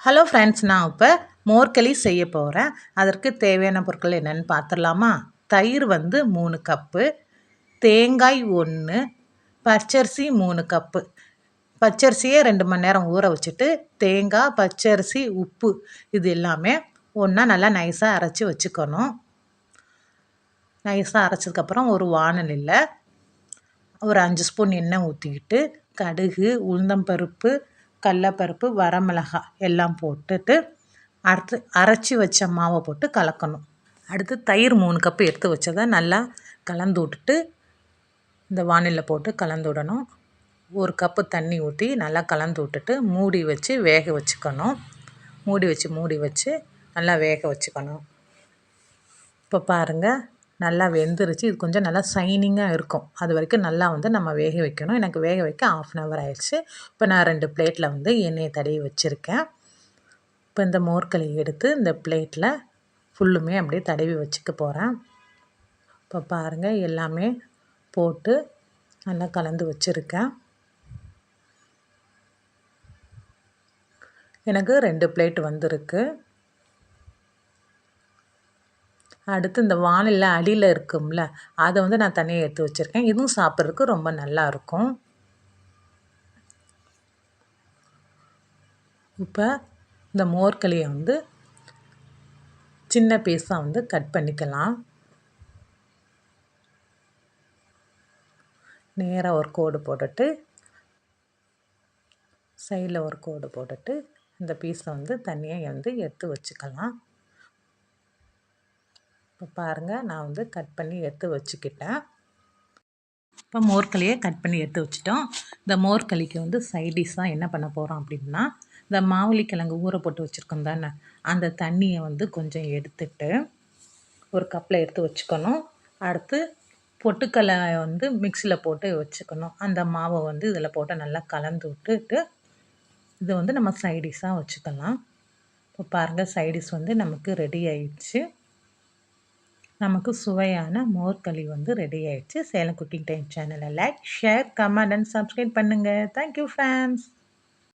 Hello friends நான் இப்போ மோர்களி செய்ய போகிறேன் அதற்கு தேவையான பொருட்கள் என்னென்னு பார்த்துடலாமா? தயிர் வந்து மூணு கப்பு தேங்காய் ஒன்று பச்சரிசி மூணு கப்பு. பச்சரிசியை ரெண்டு மணி நேரம் ஊற வச்சுட்டு தேங்காய் பச்சரிசி உப்பு இது எல்லாமே ஒன்றா நல்லா நைஸாக அரைச்சி வச்சுக்கணும். நைஸாக அரைச்சதுக்கப்புறம் ஒரு வானலில் ஒரு அஞ்சு ஸ்பூன் எண்ணெய் ஊற்றிக்கிட்டு கடுகு உளுந்தம்பருப்பு கடலப்பருப்பு வரமிளகாய் எல்லாம் போட்டுட்டு அடுத்து அரைச்சி வச்ச மாவை போட்டு கலக்கணும். அடுத்து தயிர் மூணு கப்பு எடுத்து வச்சதை நல்லா கலந்து விட்டுட்டு இந்த வானிலை போட்டு கலந்து விடணும். ஒரு கப்பு தண்ணி ஊற்றி நல்லா கலந்து விட்டுட்டு மூடி வச்சு வேக வச்சுக்கணும். மூடி வச்சு மூடி வச்சு நல்லா வேக வச்சுக்கணும். இப்போ பாருங்கள் நல்லா வெந்துருச்சு. இது கொஞ்சம் நல்லா சைனிங்காக இருக்கும். அது வரைக்கும் நல்லா வந்து நம்ம வேக வைக்கணும். எனக்கு வேக வைக்க ஆஃப் அன் ஹவர் ஆயிடுச்சு. இப்போ நான் ரெண்டு பிளேட்டில் வந்து எண்ணெயை தடவி வச்சுருக்கேன். இப்போ இந்த மோர்களி எடுத்து இந்த பிளேட்டில் ஃபுல்லுமே அப்படியே தடவி வச்சுக்க போகிறேன் இப்போ பாருங்கள் எல்லாமே போட்டு நல்லா கலந்து வச்சுருக்கேன். எனக்கு ரெண்டு பிளேட் வந்திருக்கு. அடுத்து இந்த வானிலை அடியில் இருக்கும்ல அதை வந்து நான் தனியாக எடுத்து வச்சுருக்கேன். இதுவும் சாப்பிட்றதுக்கு ரொம்ப நல்லாயிருக்கும் இப்போ இந்த மோர்களியை வந்து சின்ன பீஸாக வந்து கட் பண்ணிக்கலாம். நேராக ஒரு கோடு போட்டுட்டு சைடில் ஒரு கோடு போட்டுட்டு இந்த பீஸை வந்து தனியாக வந்து எடுத்து வச்சுக்கலாம். இப்போ பாருங்கள் நான் வந்து கட் பண்ணி எடுத்து வச்சுக்கிட்டேன். இப்போ மோர்களியை கட் பண்ணி எடுத்து வச்சுட்டோம். இந்த மோர்களிக்கு வந்து சைடிஷாக என்ன பண்ண போகிறோம் அப்படின்னா இந்த மாவுளி கிழங்கு ஊற போட்டு வச்சுருக்கோம் தானே அந்த தண்ணியை வந்து கொஞ்சம் எடுத்துட்டு ஒரு கப்பில் எடுத்து வச்சுக்கணும். அடுத்து பொட்டுக்கலை வந்து மிக்சியில் போட்டு வச்சுக்கணும். அந்த மாவை வந்து இதில் போட்டு நல்லா கலந்து விட்டுட்டு இதை வந்து நம்ம சைடிஷாக வச்சுக்கலாம். இப்போ பாருங்கள் சைடிஷ் வந்து நமக்கு ரெடி ஆயிடுச்சு. நமக்கு சுவையான மோர்களி வந்து ரெடி ஆயிடுச்சு. சேலம் குக்கிங் டைம் சேனலை like share comment and subscribe பண்ணுங்கள் தேங்க்யூ ஃபேன்ஸ்